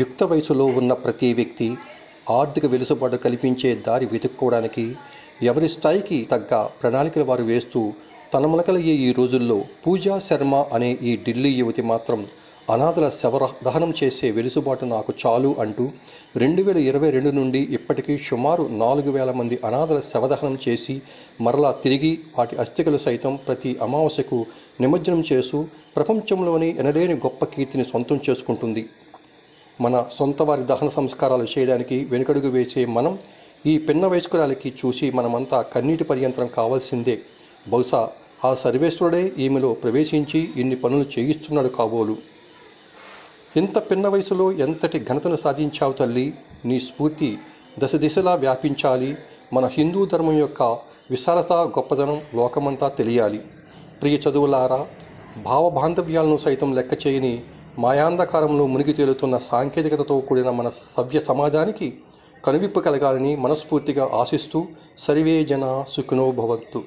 యుక్త వయసులో ఉన్న ప్రతి వ్యక్తి ఆర్థిక వెలుసుబాటు కల్పించే దారి వెతుక్కోవడానికి ఎవరి స్థాయికి తగ్గ ప్రణాళికలు వారు వేస్తూ తలమునకలయ్యే ఈ రోజుల్లో పూజా శర్మ అనే ఈ ఢిల్లీ యువతి మాత్రం అనాథల శవర దహనం చేసే వెలుసుబాటు నాకు చాలు అంటూ రెండు వేల ఇరవై రెండు నుండి ఇప్పటికీ సుమారు నాలుగు వేల మంది అనాథల శవదహనం చేసి మరలా తిరిగి వాటి అస్థికలు సైతం ప్రతి అమావాస్యకు నిమజ్జనం చేస్తూ ప్రపంచంలోని ఎనలేని గొప్ప కీర్తిని సొంతం చేసుకుంటుంది. మన సొంత వారి దహన సంస్కారాలు చేయడానికి వెనుకడుగు వేసే మనం ఈ పిన్న వయస్కురాలకి చూసి మనమంతా కన్నీటి పర్యంతరం కావాల్సిందే. బహుశా ఆ సర్వేశ్వరుడే ఈమెలో ప్రవేశించి ఇన్ని పనులు చేయిస్తున్నాడు కాబోలు. ఇంత పిన్న వయసులో ఎంతటి ఘనతను సాధించావు తల్లి? నీ స్ఫూర్తి దశ దిశలా వ్యాపించాలి. మన హిందూ ధర్మం యొక్క విశాలత గొప్పదనం లోకమంతా తెలియాలి. ప్రియ చదువులారా భావబాంధవ్యాలను సైతం లెక్క చేయని మాయాంధకారంలో మునిగి తేలుతున్న సాంకేతికతతో కూడిన మన సభ్య సమాజానికి కనువిప్పు కలగాలని మనస్ఫూర్తిగా ఆశిస్తూ సర్వే జన సుఖినో భవంతు.